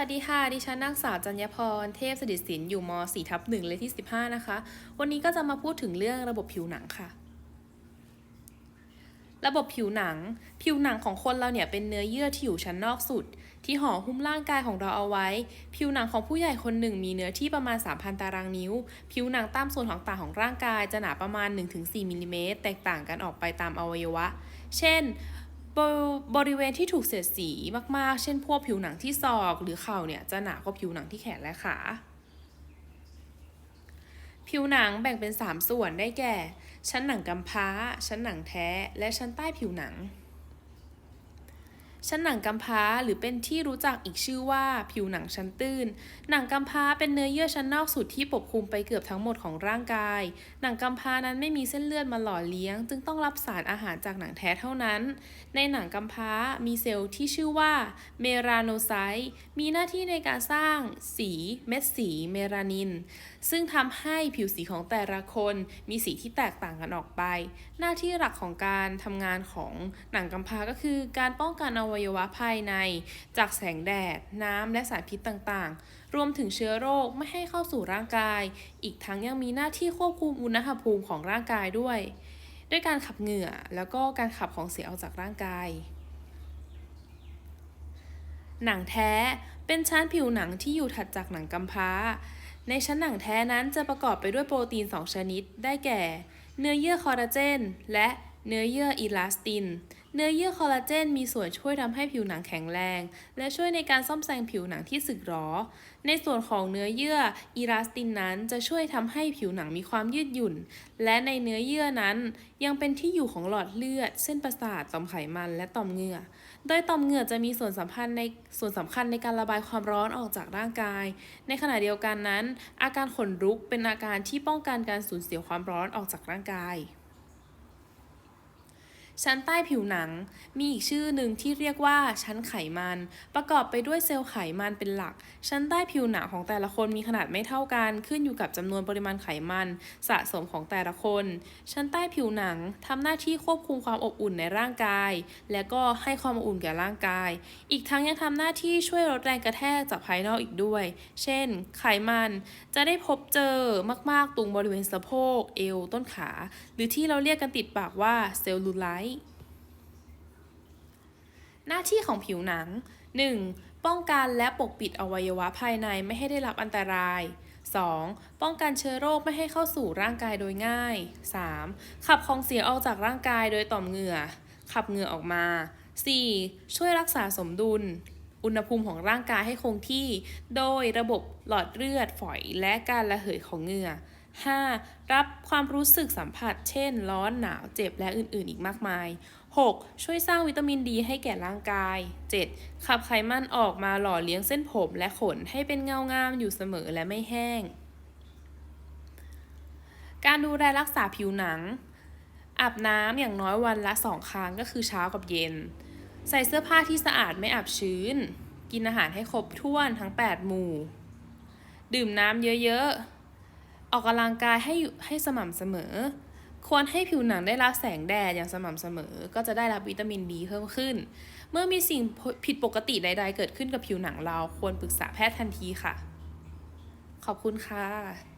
วัสดีค่ะ ดิฉันนางสาวจัญญพร เทพสดิศิลป์อยู่ม 4 ทับ1เลขที่ 15 นะคะ วันนี้ก็จะมาพูดถึงเรื่องระบบผิวหนังค่ะ ระบบผิวหนัง ผิวหนังของคนเราเนี่ยเป็นเนื้อเยื่อที่อยู่ชั้นนอกสุด ที่ห่อหุ้มร่างกายของเราเอาไว้ ผิวหนังของผู้ใหญ่คนหนึ่งมีเนื้อที่ประมาณ 3,000 ตารางนิ้ว ผิวหนังตามส่วนของต่างของร่างกายจะหนาประมาณ 1-4มิลลิเมตรแตกต่างกันออกไปตามอวัยวะ เช่น บริบริเวณที่ถูกเสียดสีมากๆ เช่นพวกผิวหนังที่ศอกหรือเข่าเนี่ยจะหนากว่าผิวหนังที่แขนและขา ผิวหนังแบ่งเป็น 3 ส่วนได้แก่ ชั้นหนังกำพร้า ชั้นหนังแท้ และชั้นใต้ผิวหนัง ชั้นหนังกำพร้าหรือเป็นที่รู้จักอีกชื่อว่าผิวหนังชั้นตื้น หนังกำพร้าเป็นเนื้อเยื่อชั้นนอกสุดที่ปกคลุมไปเกือบทั้งหมดของร่างกาย หนังกำพร้านั้นไม่มีเส้นเลือดมาหล่อเลี้ยง จึงต้องรับสารอาหารจากหนังแท้เท่านั้น ในหนังกำพร้ามีเซลล์ที่ชื่อว่าเมลาโนไซต์มีหน้าที่ในการสร้างสีเม็ดสีเมลานิน ซึ่งทำให้ผิวสีของแต่ละคนมีสีที่แตกต่างกันออกไป หน้าที่หลักของการทำงานของหนังกำพร้าก็คือการป้องกันอวัยวะภายใน จากแสงแดด น้ำและสารพิษต่างๆ รวมถึงเชื้อโรคไม่ให้เข้าสู่ร่างกาย อีกทั้งยังมีหน้าที่ควบคุมอุณหภูมิของร่างกายด้วย ด้วยการขับเหงื่อแล้วก็การขับของเสียออกจากร่างกาย หนังแท้เป็นชั้นผิวหนังที่อยู่ถัดจากหนังกำพร้า ในชั้นหนังแท้นั้นจะประกอบไปด้วยโปรตีน 2 ชนิด ได้แก่ เนื้อเยื่อคอลลาเจน และ เนื้อเยื่ออีลาสติน เนื้อเยื่อคอลลาเจนมีส่วนช่วยทำให้ผิวหนังแข็งแรง และช่วยในการซ่อมแซมผิวหนังที่สึกหรอ ในส่วนของเนื้อเยื่ออีลาสตินนั้นจะช่วยทำให้ผิวหนังมีความยืดหยุ่น และในเนื้อเยื่อนั้นยังเป็นที่อยู่ของหลอดเลือด เส้นประสาทต่อมไขมันและต่อมเหงื่อ โดยต่อมเหงื่อจะมีส่วนสำคัญในส่วนสำคัญในการระบายความร้อนออกจากร่างกาย ในขณะเดียวกันนั้น อาการขนลุกเป็นอาการที่ป้องกันการสูญเสียความร้อนออกจากร่างกาย ชั้นใต้ผิวหนัง มีอีกชื่อหนึ่งที่เรียกว่าชั้นไขมัน ประกอบไปด้วยเซลล์ไขมันเป็นหลัก ชั้นใต้ผิวหนังของแต่ละคนมีขนาดไม่เท่ากัน ขึ้นอยู่กับจำนวนปริมาณไขมันสะสมของแต่ละคน ชั้นใต้ผิวหนังทำหน้าที่ควบคุมความอบอุ่นในร่างกาย และก็ให้ความอบอุ่นแก่ร่างกาย อีกทั้งยังทำหน้าที่ช่วยลดแรงกระแทกจากภายนอกอีกด้วย เช่น ไขมันจะได้พบเจอมาก ๆตรงบริเวณสะโพก เอว ต้นขา หรือที่เราเรียกกันติดปากว่าเซลลูไลท์ หน้าที่ของผิวหนัง 1. ป้องกันและปกปิดอวัยวะภายในไม่ให้ได้รับอันตราย 2. ป้องกันเชื้อโรคไม่ให้เข้าสู่ร่างกายโดยง่าย 3. ขับของเสียออกจากร่างกายโดยต่อมเหงื่อ ขับเหงื่อออกมา 4. ช่วยรักษาสมดุล อุณหภูมิของร่างกายให้คงที่ โดยระบบหลอดเลือดฝอยและการระเหยของเหงื่อ 5. รับความรู้สึกสัมผัส เช่น ร้อน หนาว เจ็บ และอื่น ๆ อีกมากมาย 6. ช่วยสร้างวิตามินดีให้แก่ร่างกาย 7. ขับไขมันออกมาหล่อเลี้ยงเส้นผมและขนให้เป็นเงางามอยู่เสมอและไม่แห้ง การดูแลรักษาผิวหนัง อาบน้ำอย่างน้อยวันละ 2 ครั้งก็คือเช้ากับเย็น ใส่เสื้อผ้าที่สะอาดไม่อับชื้น กินอาหารให้ครบถ้วนทั้ง 8 หมู่ ดื่มน้ำเยอะ ๆ ออกกำลังกายให้อยู่ให้สม่ำเสมอ ควรให้ผิวหนังได้รับแสงแดดอย่างสม่ำเสมอ ก็จะได้รับวิตามินดีเพิ่มขึ้น เมื่อมีสิ่งผิดปกติใด ๆ เกิดขึ้นกับผิวหนังเราควรปรึกษาแพทย์ทันทีค่ะ ขอบคุณค่ะ